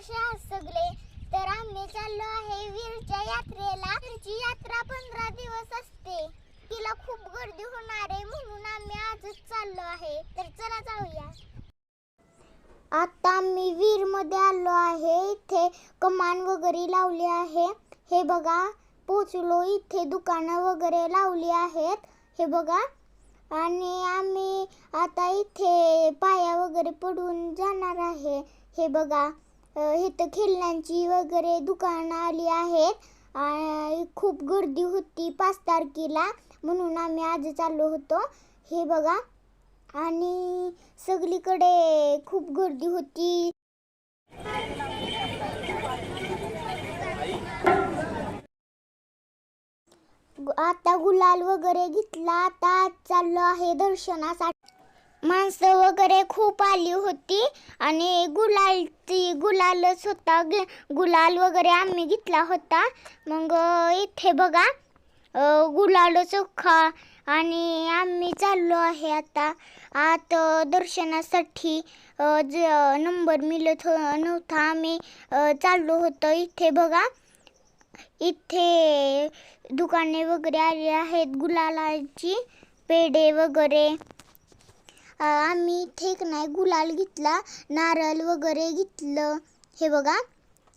कसे आहात सगळे. तर आम्ही चाललो आहे वीरच्या यात्रेला. वीरची यात्रा पंधरा दिवस असते. तिला खूप गर्दी होणार आहे म्हणून आम्ही आजच चाललो आहे. तर चला जाऊया. आता आम्ही वीरमध्ये आलो आहे. इथे कमान वगैरे लावली आहे. हे बघा पोचलो. इथे दुकानं वगैरे लावली आहेत. हे बघा. आणि आम्ही आता इथे पाया वगैरे पडून जाणार आहे. हे बघा. इथं खेळण्यांची वगैरे दुकानं आली आहेत खूप गर्दी होती पाच तारखेला म्हणून आम्ही आज चाललो होतो. हे बघा. आणि सगळीकडे खूप गर्दी होती. आता गुलाल वगैरे घेतला. आता आज चाललो आहे दर्शनासाठी. माणसं वगैरे खूप आली होती आणि गुलालची गुलालच होता गे- गुलाल वगैरे आम्ही घेतला होता. मग इथे बघा गुलाल चोखा आणि आम्ही चाललो आहे आता. आत दर्शनासाठी ज नंबर मिळत हो नव्हता. आम्ही चाललो होतो इथे बघा. इथे दुकाने वगैरे आली आहेत गुलालाची पेढे वगैरे. आम्ही ठेक नाही गुलाल घेतला नारळ वगैरे घेतलं. हे बघा.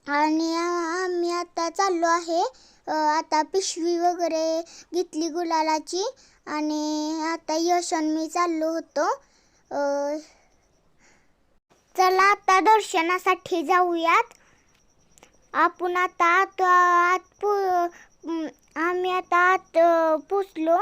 आणि आम्ही आता चाललो आहे. आता पिशवी वगैरे घेतली गुलालाची. आणि आता यशन मी चाललो होतो. चला आता दर्शनासाठी जाऊयात. आपण आता आत आत पु आम्ही आता आत पोचलो.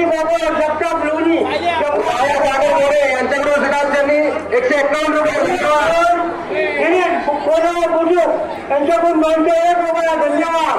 तानाजी बाबा जगताप लोणी यांच्याकडून सकाळ त्यांनी एकशे एकावन्न रुपये कोणाला बोलू त्यांच्याकडून दोनशे एक रुपये धन्यवाद.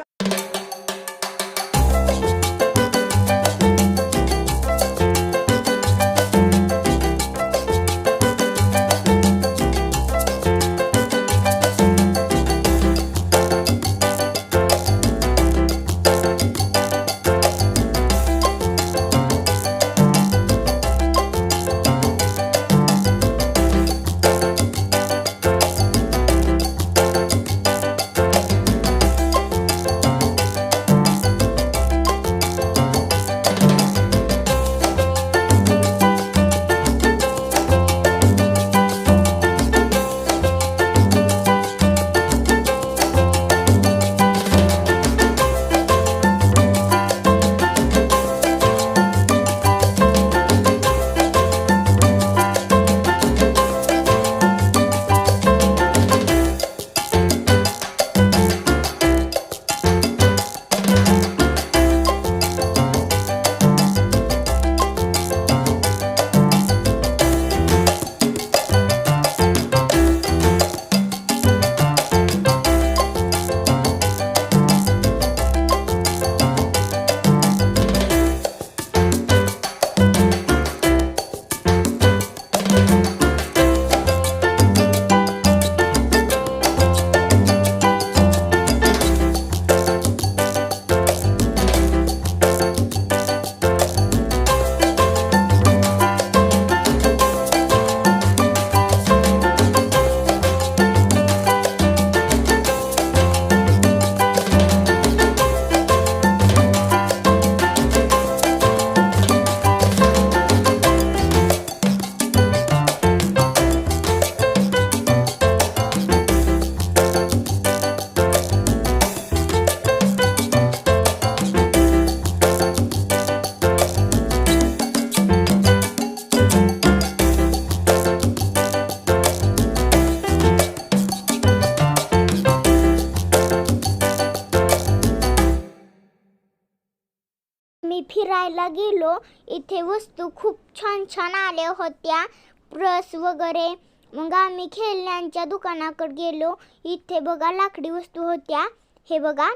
गेलो इथे वस्तू खूप छान छान आल्या होत्या ब्रश वगैरे. मग आम्ही खेळण्यांच्या दुकानाकडे गेलो इथे बघा लाकडी वस्तू होत्या हे बघा.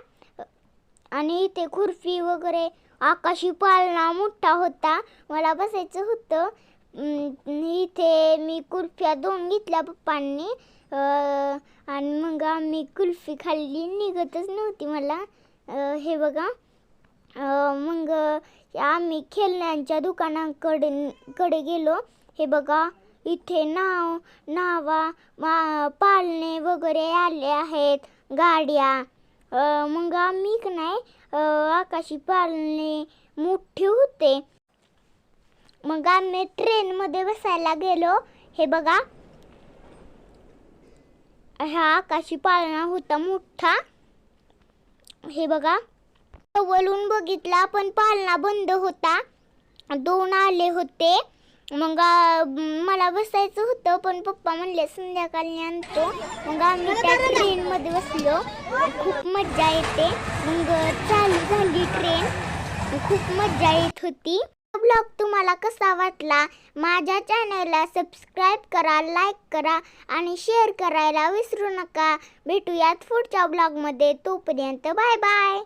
आणि इथे खुर्फी वगैरे आकाशी पाळणा मोठा होता मला बसायचं होतं. इथे मी कुल्फ्या दोन घेतल्या पप्पांनी आणि मग आम्ही कुल्फी खाल्ली निघतच नव्हती मला. हे बघा. मग आम्ही खेळण्यांच्या दुकानाकडे कडे गेलो. हे बघा इथे नाव नावा मा पाळणे वगैरे आले आहेत गाड्या. मग आम्ही नाही आकाशी पाळणे मोठे होते. मग आम्ही ट्रेनमध्ये बसायला गेलो. हे बघा. हा आकाशी पाळणा होता मोठा. हे बघा. वळून बघितला पण पालना बंद होता. दोन आले होते. मग मला बसायचं होतं पण पप्पा म्हणले संध्याकाळी आणतो. मग आम्ही त्या ट्रेनमध्ये बसलो. खूप मज्जा येते. मग चालू झाली ट्रेन खूप मज्जा येत होती. ब्लॉग तुम्हाला कसा वाटला? माझ्या चॅनलला सबस्क्राईब करा लाईक करा आणि शेअर करायला विसरू नका. भेटूयात पुढच्या ब्लॉगमध्ये तोपर्यंत बाय बाय